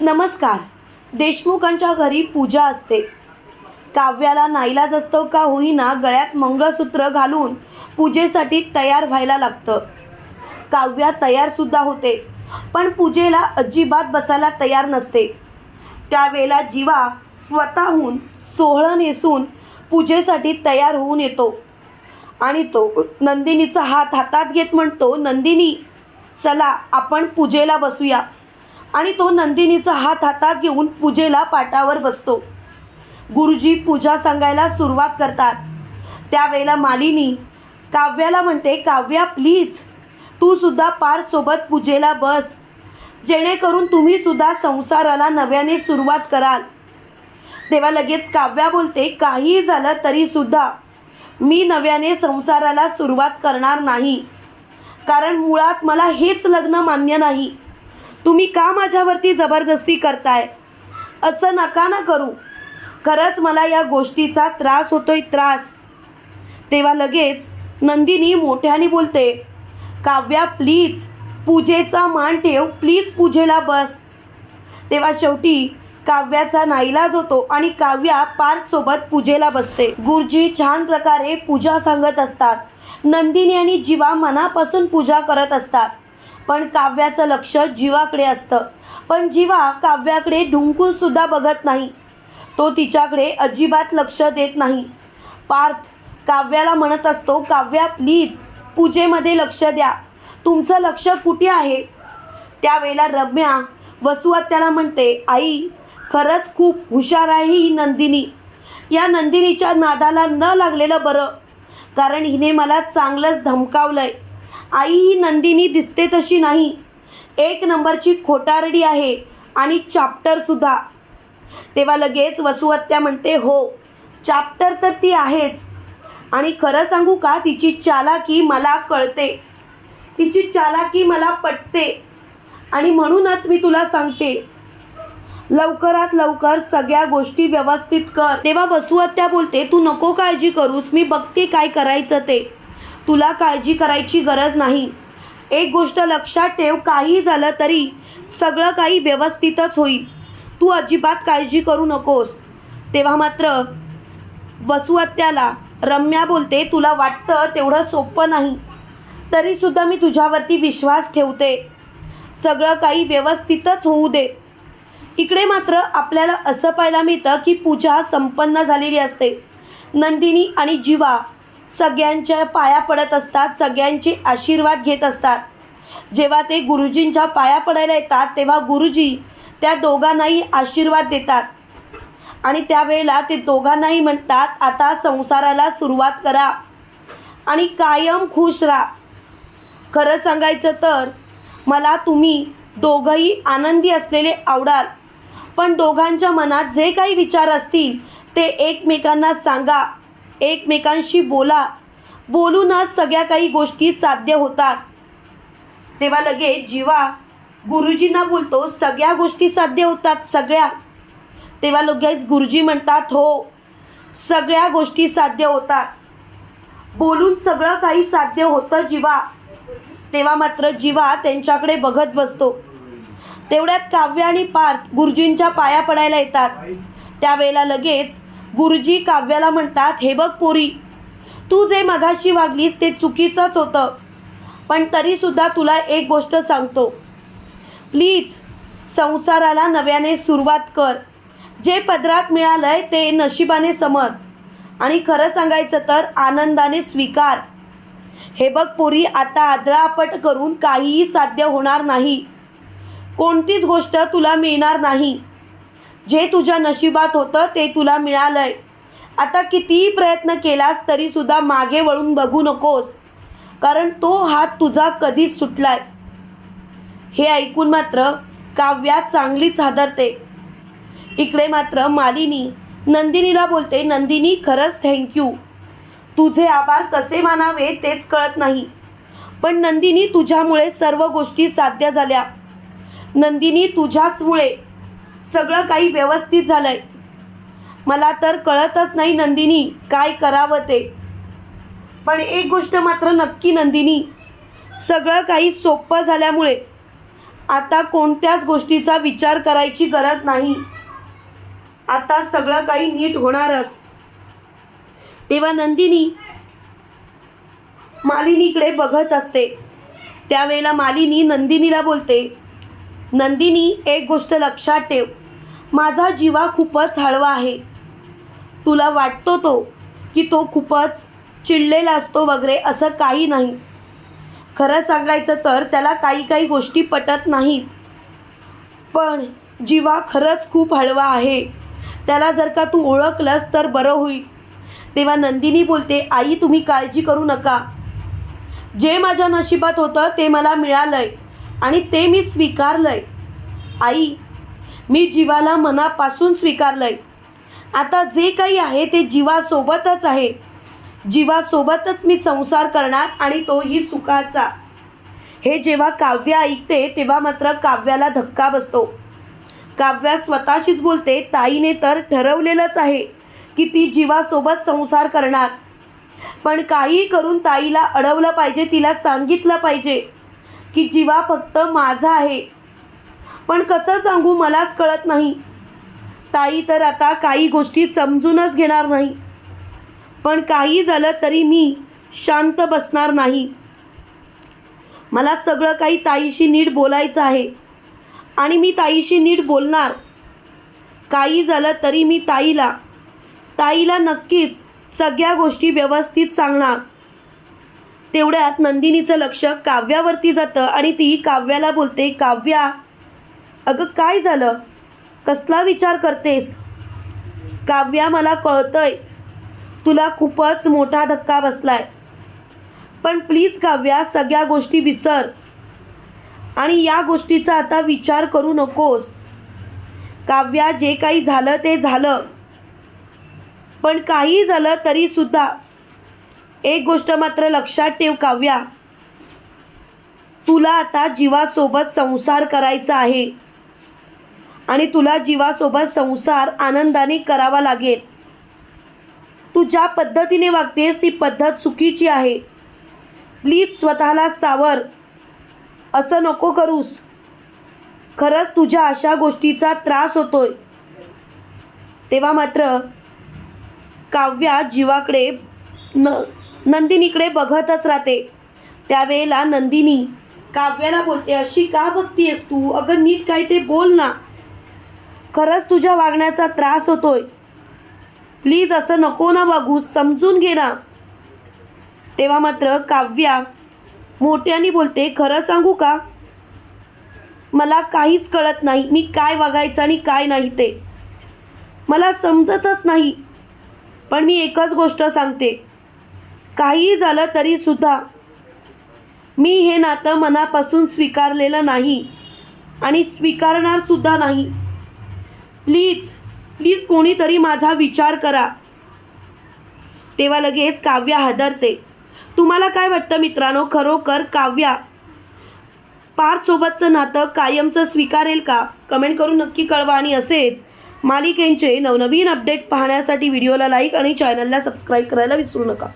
नमस्कार. देशमुखांच्या घरी पूजा असते. काव्याला नाईलाज असतो का होईना गळ्यात मंगळसूत्र घालून पूजेसाठी तयार व्हायला लागतं. काव्या तयारसुद्धा होते पण पूजेला अजिबात बसायला तयार नसते. त्यावेळेला जीवा स्वतःहून सोहळं नेसून पूजेसाठी तयार होऊन येतो. आणि तो नंदिनीचा हात हातात घेत म्हणतो नंदिनी चला आपण पूजेला बसूया. आणि तो नंदिनीचा हात हातात घेऊन पूजेला पाटावर बसतो. गुरुजी पूजा सांगायला सुरुवात करतात. त्यावेळेला मालिनी काव्याला म्हणते काव्या प्लीज तू सुद्धा पार सोबत पूजेला बस. जेणेकरून तुम्ही सुद्धा संसाराला नव्याने सुरुवात कराल. तेव्हा लगेच काव्या बोलते काहीही झालं तरी सुद्धा मी नव्याने संसाराला सुरुवात करणार नाही. कारण मुळात मला हेच लग्न मान्य नाही. तुम्ही का माझ्यावरती जबरदस्ती करताय? असं नका ना करू. खरंच मला या गोष्टीचा त्रास होतोय त्रास. तेव्हा लगेच नंदिनी मोठ्याने बोलते काव्या प्लीज पूजेचा मान ठेव प्लीज पूजेला बस. तेव्हा शेवटी काव्याचा नाईलाज होतो आणि काव्या पार्थसोबत पूजेला बसते. गुरुजी छान प्रकारे पूजा सांगत असतात. नंदिनी आणि जीवा मनापासून पूजा करत असतात. पण काव्याचं लक्ष जीवाकडे असतं. पण जीवा काव्याकडे ढुंकून सुद्धा बघत नाही. तो तिच्याकडे अजिबात लक्ष देत नाही. पार्थ काव्याला म्हणत असतो काव्या प्लीज पूजेमध्ये लक्ष द्या. तुमचं लक्ष कुठे आहे? त्यावेळेला रम्या वसुहत्याला म्हणते आई खरंच खूप हुशार आहे ही नंदिनी. या नंदिनीच्या नादाला न लागलेलं बरं कारण हिने मला चांगलंच धमकावलं आहे आई नंदिनी दिसते तशी नाही. एक नंबरची खोटारडी आहे आणि चाप्टरसुद्धा तेव्हा लगेच वसुहत्या म्हणते हो चाप्टर तर ती आहेच. आणि खरं सांगू का तिची चालाकी मला कळते. तिची चालाकी मला पटते. आणि म्हणूनच मी तुला सांगते. लवकरात लवकर सगळ्या गोष्टी व्यवस्थित कर. तेव्हा वसुहत्या बोलते तू नको काळजी करूस मी बघते काय करायचं ते. तुला काळजी करायची गरज नाही. एक गोष्ट लक्षात ठेव काही झालं तरी सगळं काही व्यवस्थितच होईल. तू अजिबात काळजी करू नकोस. तेव्हा मात्र वसुहत्याला रम्या बोलते तुला वाटतं तेवढं सोपं नाही. तरीसुद्धा मी तुझ्यावरती विश्वास ठेवते. सगळं काही व्यवस्थितच होऊ दे. इकडे मात्र आपल्याला असं पाहायला मिळतं की पूजा संपन्न झालेली असते. नंदिनी आणि जीवा सगळ्यांच्या पाया पडत असतात सगळ्यांचे आशीर्वाद घेत असतात. जेव्हा ते गुरुजींच्या पाया पडायला येतात तेव्हा गुरुजी त्या दोघांनाही आशीर्वाद देतात. आणि त्यावेळेला ते दोघांनाही म्हणतात आता संसाराला सुरुवात करा आणि कायम खुश राहा. खरं सांगायचं तर मला तुम्ही दोघंही आनंदी असलेले आवडाल पण दोघांच्या मनात जे काही विचार असतील ते एकमेकांना सांगा. एकमेकांशी बोला. बोलूनच सगळ्या काही गोष्टी साध्य होतात. तेव्हा लगेच जीवा गुरुजींना बोलतो सगळ्या गोष्टी साध्य होतात सगळ्या. तेव्हा लगेच गुरुजी म्हणतात हो सगळ्या गोष्टी साध्य होतात. बोलून सगळं काही साध्य होतं जीवा. तेव्हा मात्र जीवा त्यांच्याकडे बघत बसतो. तेवढ्यात काव्य आणि पार्थ गुरुजींच्या पाया पडायला येतात. त्यावेळेला लगेच गुरुजी काव्याला म्हणतात हे बघ पोरी तू जे मघाशी वागलीस ते चुकीचंच होतं. पण तरीसुद्धा तुला एक गोष्ट सांगतो. प्लीज संसाराला नव्याने सुरुवात कर. जे पदरात मिळालंय ते नशिबाने समज. आणि खरं सांगायचं तर आनंदाने स्वीकार. हे बघ पोरी आता आदळापट करून काहीही साध्य होणार नाही. कोणतीच गोष्ट तुला मिळणार नाही. जे तुझ्या नशिबात होतं ते तुला मिळालंय. आता कितीही प्रयत्न केलास तरीसुद्धा मागे वळून बघू नकोस. कारण तो हात तुझा कधीच सुटलाय. हे ऐकून मात्र काव्या चांगलीच हादरते. इकडे मात्र मालिनी नंदिनीला बोलते नंदिनी खरंच थँक्यू तुझे आभार कसे मानावे तेच कळत नाही. पण नंदिनी तुझ्यामुळे सर्व गोष्टी साध्य झाल्या. नंदिनी तुझ्याचमुळे सगळं काही व्यवस्थित झालं आहे मला तर कळतच नाही नंदिनी काय करावं ते. पण एक गोष्ट मात्र नक्की नंदिनी सगळं काही सोपं झाल्यामुळे आता कोणत्याच गोष्टीचा विचार करायची गरज नाही. आता सगळं काही नीट होणारच. तेव्हा नंदिनी मालिनीकडे बघत असते. त्यावेळेला मालिनी नंदिनीला बोलते नंदिनी एक गोष्ट लक्षात ठेव. माझा जीवा खूपच हळवा आहे. तुला वाटतो तो की तो खूपच चिडलेला असतो वगैरे असं काही नाही. खरं सांगायचं तर त्याला काही काही गोष्टी पटत नाहीत. पण जीवा खरंच खूप हळवा आहे. त्याला जर का तू ओळखलंस तर बरं होईल. तेव्हा नंदिनी बोलते आई तुम्ही काळजी करू नका. जे माझ्या नशिबात होतं ते मला मिळालं आहे आणि ते मी स्वीकारलं आहे आई मी जीवाला मनापासून स्वीकारलंय. आता जे काही आहे ते जीवासोबतच आहे. जीवासोबतच मी संसार करणार आणि तोही सुखाचा. हे जेव्हा काव्य ऐकते तेव्हा मात्र काव्याला धक्का बसतो. काव्या स्वतःशीच बोलते ताईने तर ठरवलेलंच आहे की ती जीवासोबत संसार करणार. पण काही करून ताईला अडवलं पाहिजे तिला सांगितलं पाहिजे की जीवा फक्त माझा आहे. पण कसं सांगू मलाच कळत नाही. ताई तर आता काही गोष्टी समजूनच घेणार नाही. पण काही झालं तरी मी शांत बसणार नाही. मला सगळं काही ताईशी नीट बोलायचं आहे. आणि मी ताईशी नीट बोलणार. काही झालं तरी मी ताईला ताईला नक्कीच सगळ्या गोष्टी व्यवस्थित सांगणार. तेवढ्यात नंदिनीचं लक्ष काव्यावरती जातं आणि ती काव्याला बोलते काव्या अगं काय झालं? कसला विचार करतेस? काव्या मला कळतंय. तुला खूपच मोठा धक्का बसलाय. पण प्लीज काव्या सगळ्या गोष्टी विसर. आणि या गोष्टीचा आता विचार करू नकोस. काव्या जे काही झालं ते झालं. पण काही झालं तरी सुद्धा. एक गोष्ट मात्र लक्षात ठेव काव्या. तुला आता जीवासोबत संसार करायचा आहे. आणि तुला जीवासोबत संसार आनंदाने करावा लागेल. तू ज्या पद्धतीने वागतेस ती पद्धत चुकीची आहे. प्लीज स्वतःला सावर. असं नको करूस. खरंच तुझ्या अशा गोष्टीचा त्रास होतोय. तेव्हा मात्र काव्या जीवाकडे न नंदिनीकडे बघतच राहते. त्यावेळेला नंदिनी काव्याला बोलते अशी का बघतीयस तू? अगं नीट काय ते बोल ना. खरंच तुझ्या वागण्याचा त्रास होतोय. प्लीज असं नको ना वागू समजून घे ना. तेव्हा मात्र काव्या मोठ्याने बोलते खरं सांगू का? मला काहीच कळत नाही मी काय वागायचं आणि काय नाही ते. मला समजतच नाही पण मी एकच गोष्ट सांगते. काही झालं तरी सुद्धा मी हे नातं मनापासून स्वीकारलेलं नाही आणि स्वीकारणार सुद्धा नाही. प्लीज प्लीज कोणीतरी माझा विचार करा. तेव्हा लगेच काव्या हादरते. तुम्हाला काय वाटतं मित्रांनो? खरोखर काव्या पार्थसोबतचं नातं कायमचं स्वीकारेल का? कमेंट करून नक्की कळवा आणि असेच मालिकेंचे नवनवीन अपडेट पाहण्यासाठी व्हिडिओला लाईक आणि चॅनलला सबस्क्राईब करायला विसरू नका.